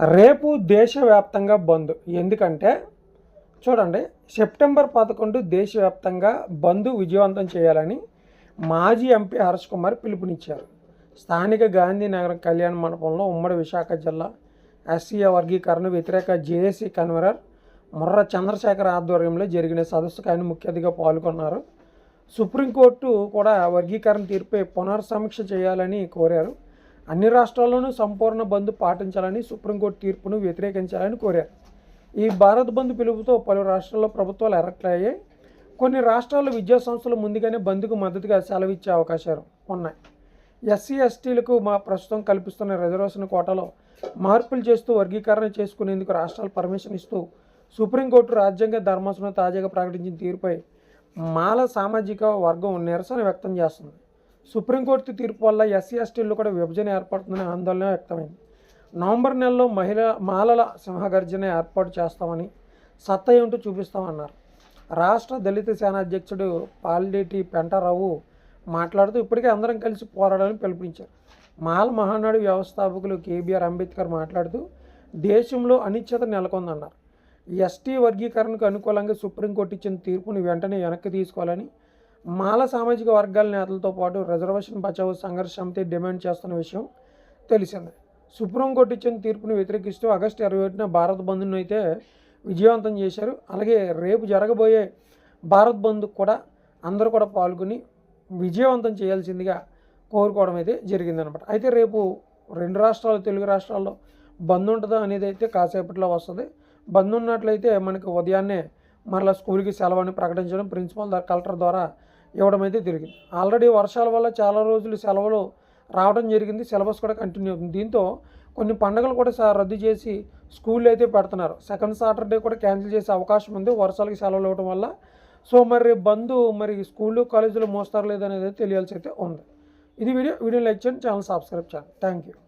రేపు దేశవ్యాప్తంగా బంద్. ఎందుకంటే చూడండి సెప్టెంబర్ పదకొండు దేశవ్యాప్తంగా బంద్ విజయవంతం చేయాలని మాజీ ఎంపీ హర్ష్ కుమార్ పిలుపునిచ్చారు. స్థానిక గాంధీనగరం కళ్యాణ మండపంలో ఉమ్మడి విశాఖ జిల్లా ఎస్సీఏ వర్గీకరణ వ్యతిరేక జేఏసీ కన్వీనర్ ముర్ర చంద్రశేఖర్ ఆధ్వర్యంలో జరిగిన సదస్సుకు ఆయన ముఖ్య అతిథిగా పాల్గొన్నారు. సుప్రీంకోర్టు కూడా వర్గీకరణ తీర్పుపై పునర్సమీక్ష చేయాలని కోరారు. అన్ని రాష్ట్రాల్లోనూ సంపూర్ణ బంద్ పాటించాలని సుప్రీంకోర్టు తీర్పును వ్యతిరేకించాలని కోరారు. ఈ భారత్ బంద్ పిలుపుతో పలు రాష్ట్రాల్లో ప్రభుత్వాలు ఎరక్ట్ కొన్ని రాష్ట్రాల్లో విద్యా సంస్థలు ముందుగానే బంద్కు మద్దతుగా సెలవిచ్చే అవకాశాలు ఉన్నాయి. ఎస్సీ ఎస్టీలకు మా ప్రస్తుతం కల్పిస్తున్న రిజర్వేషన్ కోటాలో మార్పులు చేస్తూ వర్గీకరణ చేసుకునేందుకు రాష్ట్రాలు పర్మిషన్ ఇస్తూ సుప్రీంకోర్టు రాజ్యాంగ ధర్మాసనం తాజాగా ప్రకటించిన తీరుపై మాల సామాజిక వర్గం నిరసన వ్యక్తం చేస్తుంది. సుప్రీంకోర్టు తీర్పు వల్ల ఎస్సీ ఎస్టీల్లో కూడా విభజన ఏర్పడుతుందనే ఆందోళన వ్యక్తమైంది. నవంబర్ నెలలో మహిళ మాలల సింహగర్జన ఏర్పాటు చేస్తామని సత్తా ఏమిటో చూపిస్తామన్నారు. రాష్ట్ర దళిత సేన అధ్యక్షుడు పాలిడేటి పెంటారావు మాట్లాడుతూ ఇప్పటికే అందరం కలిసి పోరాడాలని పిలుపునిచ్చారు. మాల మహానాడు వ్యవస్థాపకులు కేబీఆర్ అంబేద్కర్ మాట్లాడుతూ దేశంలో అనిశ్చిత నెలకొందన్నారు. ఎస్టీ వర్గీకరణకు అనుకూలంగా సుప్రీంకోర్టు ఇచ్చిన తీర్పును వెంటనే వెనక్కి తీసుకోవాలని మాల సామాజిక వర్గాల నేతలతో పాటు రిజర్వేషన్ బచావు సంఘర్ష సమితి డిమాండ్ చేస్తున్న విషయం తెలిసిందే. సుప్రీంకోర్టు ఇచ్చిన తీర్పును వ్యతిరేకిస్తూ ఆగస్టు ఇరవై ఒకటిన భారత్ బంద్ను అయితే విజయవంతం చేశారు. అలాగే రేపు జరగబోయే భారత్ బంద్కు కూడా అందరూ కూడా పాల్గొని విజయవంతం చేయాల్సిందిగా కోరుకోవడం అయితే జరిగిందనమాట అయితే రేపు రెండు రాష్ట్రాలు తెలుగు రాష్ట్రాల్లో బంద్ ఉంటుందా అనేది అయితే కాసేపట్లో వస్తుంది. బంద్ ఉన్నట్లయితే మనకి ఉదయాన్నే మరలా స్కూల్కి సెలవు అని ప్రకటించడం ప్రిన్సిపల్ ద్వారా కలెక్టర్ ద్వారా ఇవ్వడం అయితే జరిగింది ఆల్రెడీ వర్షాల వల్ల చాలా రోజులు సెలవులు రావడం జరిగింది. సిలబస్ కూడా కంటిన్యూ అవుతుంది. దీంతో కొన్ని పండుగలు కూడా రద్దు చేసి స్కూల్లో అయితే పెడుతున్నారు. సెకండ్ సాటర్డే కూడా క్యాన్సిల్ చేసే అవకాశం ఉంది. వర్షాలకి సెలవులు ఇవ్వడం వల్ల. సో మరి బంధు మరి స్కూళ్ళు కాలేజీలో మోస్తారు లేదనేది తెలియాల్సి అయితే ఉంది. ఇది వీడియో. వీడియో లైక్ చేయండి. ఛానల్ సబ్స్క్రైబ్ చేయండి. Thank you.